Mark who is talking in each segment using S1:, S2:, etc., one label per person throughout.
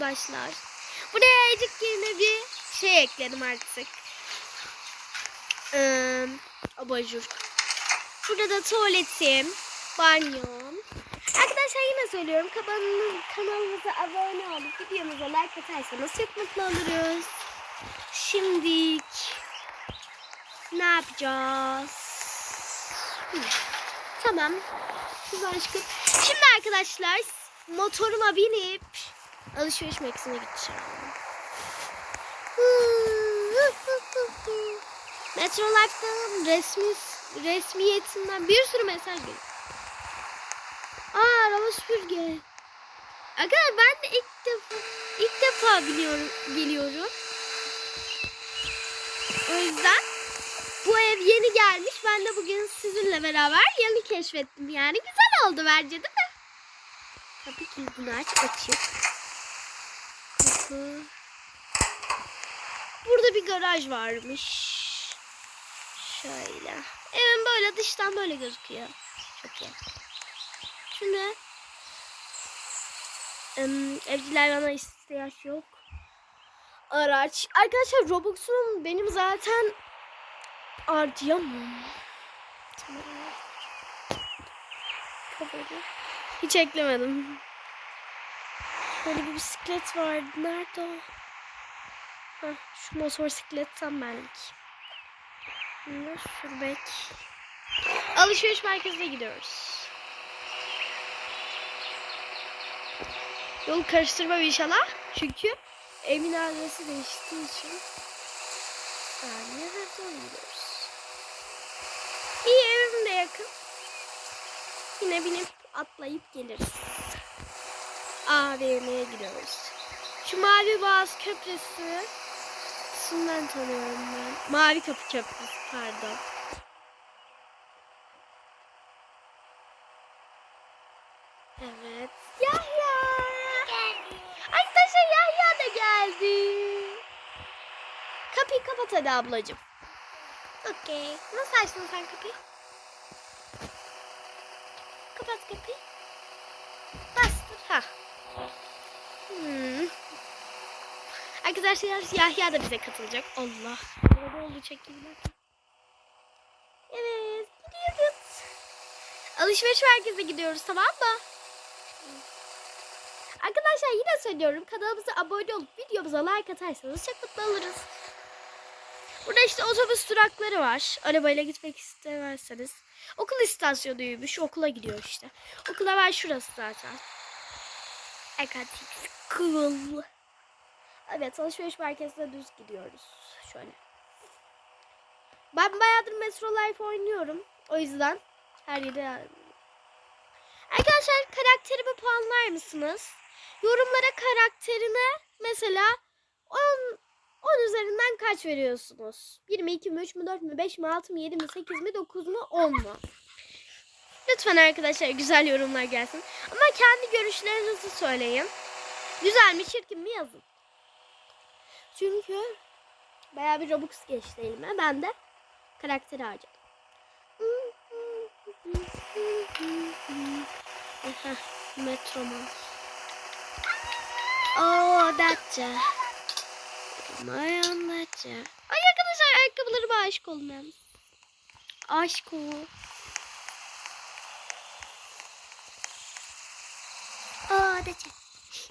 S1: Başlar. Buraya azıcık yine bir şey ekledim artık. Ee, abajur. Burada da tuvaletim, banyom. Arkadaşlar yine söylüyorum kanalımız, kanalımıza abone olup videomuza like atarsanız çok mutlu oluruz. Şimdi ne yapacağız? Tamam. Güzel aşkım. Şimdi arkadaşlar motoruma binip alışveriş merkezine gideceğim. Metro Life'dan resmi resmiyetinden bir sürü mesaj geliyor. Aa araba süpürge. Arkadaşlar ben de ilk defa ilk defa biliyorum geliyorum. O yüzden bu ev yeni gelmiş. Ben de bugün sizinle beraber yeni keşfettim. Yani güzel oldu bence değil mi? Tabii ki bunu aç açık. Kapı. Burada bir garaj varmış. Şöyle. Evin böyle dıştan böyle gözüküyor. Çok iyi. Şimdi em, evciler bana ihtiyaç yok. Araç. Arkadaşlar Robux'um benim zaten harcayamam. Tamam. Hiç eklemedim. Böyle bir bisiklet vardı. Nerede o? Hah, şu motosikletten belki. Ne sürbek. Alışveriş merkezine gidiyoruz. Yol karıştırmam inşallah. Çünkü evin adresi değiştiği için. Saniye nereden gidiyoruz? İyi evim de yakın. Yine binip atlayıp geliriz. AVM'ye gidiyoruz. Şu mavi boğaz köprüsü. Şundan tanıyorum ben. Mavi kapı köprüsü pardon. Evet. Yahya. Arkadaşlar Yahya da geldi. Kapıyı kapat hadi ablacığım. Okey. Nasıl açtın sen kapıyı? Kapat kapıyı. Bastır. Ha. Hmm. Arkadaşlar Yahya da bize katılacak. Allah. Orada oldu çekilmek. Evet. Gidiyoruz. Alışveriş merkezine gidiyoruz tamam mı? Arkadaşlar yine söylüyorum kanalımıza abone olup videomuza like atarsanız çok mutlu oluruz. Burada işte otobüs durakları var. Arabayla gitmek istemezseniz. Okul istasyonuymuş. Okula gidiyor işte. Okula var şurası zaten. Ekatik School. Evet alışveriş merkezine düz gidiyoruz. Şöyle. Ben bayağıdır Metro Life oynuyorum. O yüzden her yere... Arkadaşlar karakterimi puanlar mısınız? Yorumlara karakterine mesela 10, 10 üzerinden kaç veriyorsunuz? 1 mi, 2 mi, 3 mü, 4 mü, 5 mi, 6 mı, 7 mi, 8 mi, 9 mu, 10 mu? Lütfen arkadaşlar güzel yorumlar gelsin. Ama kendi görüşlerinizi söyleyin. Güzel mi, çirkin mi yazın. Çünkü bayağı bir Robux geçti elime. Ben de karakteri harcadım. Metroman. Oh, Datça. Mayan Datça. Ay arkadaşlar ayakkabılarıma aşık oldum yalnız. Aşk o. Oh, Datça.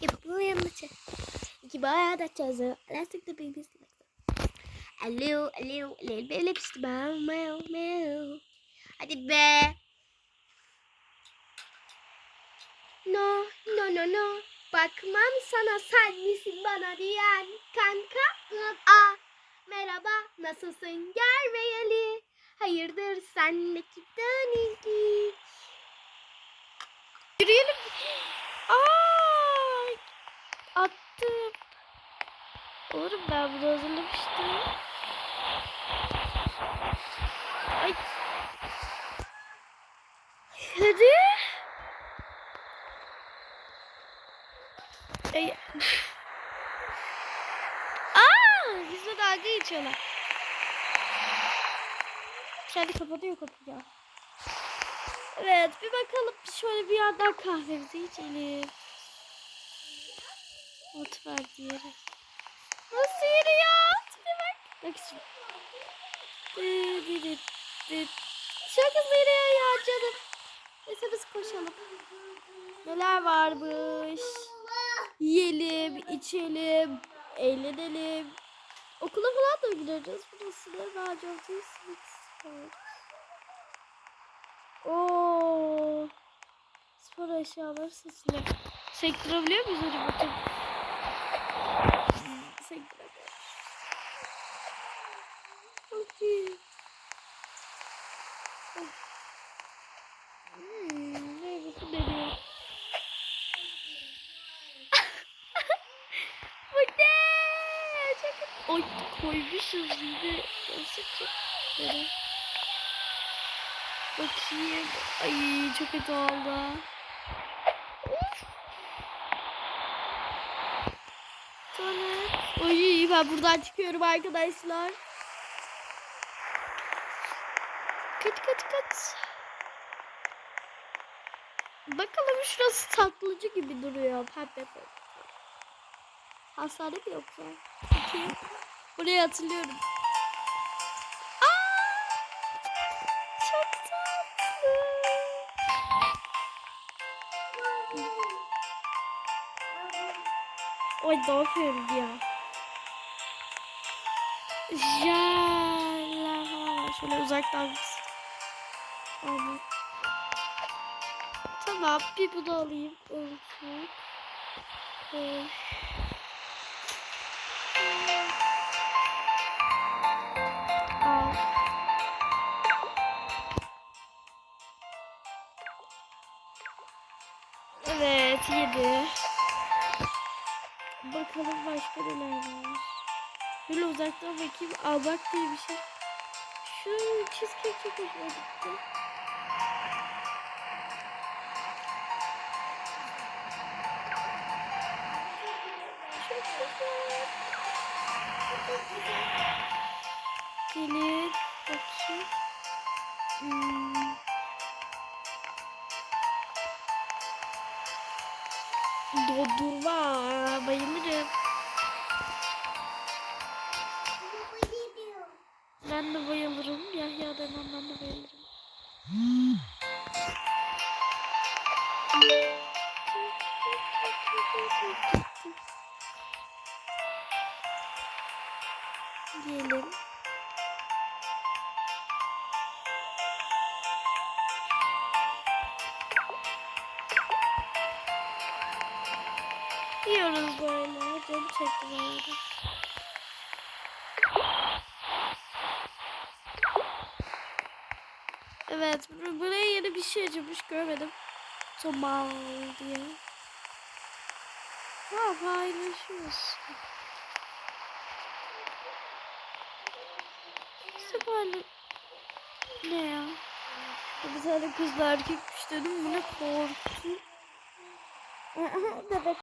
S1: Yapalım Datça. İki Datça. Lastik de babies. Alo, alo, alo, böyle işte ben, meow, meow. Hadi be. No, no, no, no. Bakmam sana sen misin bana diyen kanka. Aa, merhaba, nasılsın görmeyeli. Hayırdır senle ilgili. Yürüyelim. Aa, Oğlum ben bunu hazırlamıştım. Ay. Hadi. Ay. Aa, bizde dalga geçiyorlar. Kendi kapatıyor kapıyı. Evet, bir bakalım şöyle bir yandan kahvemizi içelim. Ot ver diğeri. Nasıl yürüyor? Tipe bak. Bak şimdi. Çok hızlı yürüyor ya canım. Neyse biz koşalım. Neler varmış? Yiyelim, içelim, eğlenelim. Okula falan da gideriz. Burası ne? Spor. Oo. Spor eşyaları sesini. Sektirebiliyor muyuz hadi Sektiremiyoruz. Okey. Hmm, ne bu deniyor? Bu ne? Çok... Oy koymuşuz yine. Nasıl çok... Böyle. Bakayım. Ay çok kötü oldu. Sonra... Oy ben buradan çıkıyorum arkadaşlar. Kaç kaç kaç. Bakalım şurası tatlıcı gibi duruyor. Pembe pembe. Hastane yoksa? Peki. Burayı hatırlıyorum. Oy ne yapıyorum ya? Jala. Şöyle uzaktan. Abi. Tamam bir bunu alayım. Olsun. Koş. Evet yedi. Bakalım başka neler var. Böyle uzaktan bakayım. Almak diye bir şey. Şu cheesecake çok hoşuma gitti. Gelin. Bakayım. Hmm. Dondurma. Bayılırım. Diyelim. Yiyoruz böyle. Canım çekti böyle. Evet, bur- buraya yeni bir şey açılmış görmedim. Tomal diye. Ha paylaşıyorsun. Böyle. Ne ya? Bir tane kızla erkekmiş dedim. Bu ne korktu. Bebek